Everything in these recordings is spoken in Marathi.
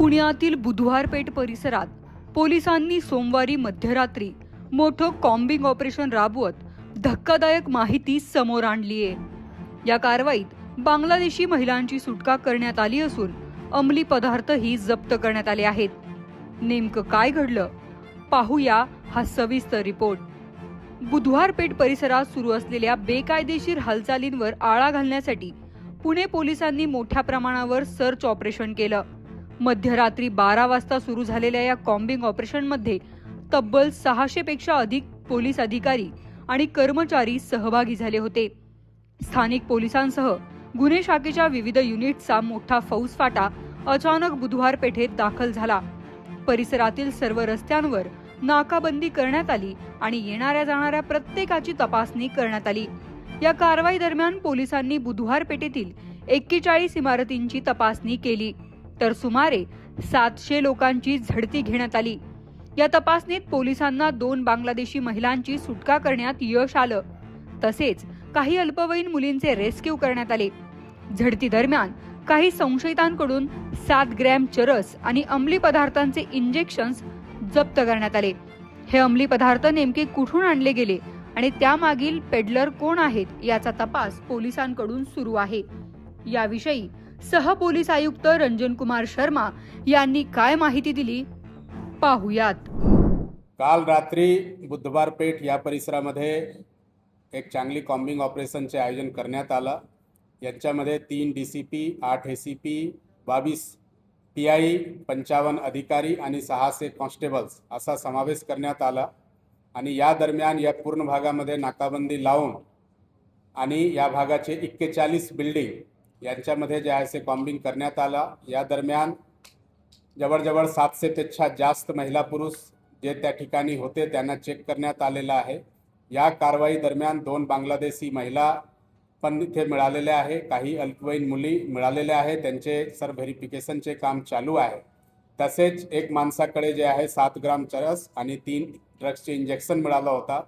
पुण्यातील बुधवारपेठ परिसरात पोलिसांनी सोमवारी मध्यरात्री मोठं कॉम्बिंग ऑपरेशन राबवत धक्कादायक माहिती समोर आणली आहे. या कारवाईत बांगलादेशी महिलांची सुटका करण्यात आली असून अंमली पदार्थही जप्त करण्यात आले आहेत. नेमकं काय घडलं? पाहूया हा सविस्तर रिपोर्ट. बुधवारपेठ परिसरात सुरू असलेल्या बेकायदेशीर हालचालींवर आळा घालण्यासाठी पुणे पोलिसांनी मोठ्या प्रमाणावर सर्च ऑपरेशन केलं. मध्यरात्री बारा वाजता सुरू झालेल्या या कॉम्बिंग ऑपरेशनमध्ये तब्बल सहाशेपेक्षा अधिक पोलीस अधिकारी आणि कर्मचारी सहभागी झाले होते. स्थानिक पोलिसांसह गुन्हे शाखेच्या विविध युनिटचा मोठा फौजफाटा अचानक बुधवार पेठेत दाखल झाला. परिसरातील सर्व रस्त्यांवर नाकाबंदी करण्यात आली आणि येणाऱ्या जाणाऱ्या प्रत्येकाची तपासणी करण्यात आली. या कारवाई दरम्यान पोलिसांनी बुधवार पेठेतील एक्केचाळीस इमारतींची तपासणी केली. तर सुमारे सातशे लोकांची झडती घेण्यात आली. या तपासणीत पोलिसांना दोन बांगलादेशी महिलांची सुटका करण्यात यश आलं. तसेच काही अल्पवयीन मुलींचे रेस्क्यू करण्यात आले. झडती दरम्यान काही संशयितांकडून सात ग्रॅम चरस आणि अंमली पदार्थांचे इंजेक्शन्स जप्त करण्यात आले. हे अंमली पदार्थ नेमके कुठून आणले गेले आणि त्यामागील पेडलर कोण आहेत याचा तपास पोलिसांकडून सुरू आहे. याविषयी सह पोलीस आयुक्त रंजन कुमार शर्मा यांनी काय माहिती दिली? पाहुयात. काल रात्री बुधवार पेठ या परिसरामध्ये एक चांगली कॉम्बिंग ऑपरेशनचे आयोजन करण्यात आलं. याच्यामध्ये तीन डी सी पी आठ ए सी पी बावीस पी आय पंचावन्न अधिकारी आणि सहाशे कॉन्स्टेबल्स असा समावेश करण्यात आला. आणि या दरम्यान या पूर्ण भागामध्ये नाकाबंदी लावून आणि या भागाचे एक्केचाळीस बिल्डिंग यांच्यामध्ये जे आहे ते कॉम्बिंग करण्यात आला. या दरम्यान जवळजवळ सातशेपेक्षा जास्त महिला पुरुष जे त्या ठिकाणी होते त्यांना चेक करण्यात आलेलं आहे. या कारवाई दरम्यान दोन बांगलादेशी महिला पण इथे मिळालेल्या आहे. काही अल्पवयीन मुली मिळालेल्या आहे त्यांचे सर व्हेरिफिकेशनचे काम चालू आहे. तसेच एक माणसाकडे जे आहे सात ग्राम चरस आणि तीन ड्रग्सचे इंजेक्शन मिळाला होता.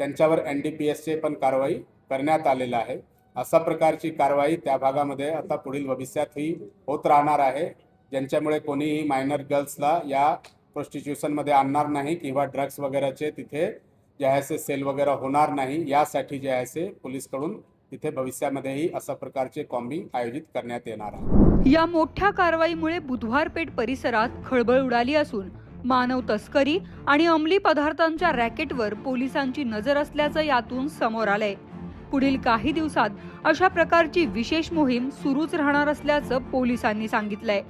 त्यांच्यावर एन डी पी एसचे पण कारवाई करण्यात आलेलं आहे. अशा प्रकारची कारवाई त्या भागामध्ये आता पुढील भविष्यातही होत राहणार आहे. ज्यांच्यामुळे कोणीही मायनर गर्ल्सला या प्रोस्टिट्यूशनमध्ये आणणार नाही किंवा ड्रग्स वगैरेचे तिथे जे आहे ते सेल वगैरे होणार नाही यासाठी जे आहे ते पोलीसकडून तिथे भविष्यामध्येही अशा प्रकारचे कॉम्बिंग आयोजित करण्यात येणार आहे. या मोठ्या कारवाईमुळे बुधवारपेठ परिसरात खळबळ उडाली असून मानव तस्करी आणि अंमली पदार्थांच्या रॅकेटवर पोलिसांची नजर असल्याचं यातून समोर आलंय. पुढील काही दिवसात अशा प्रकारची विशेष मोहीम सुरूच राहणार असल्याचं पोलिसांनी सांगितलंय.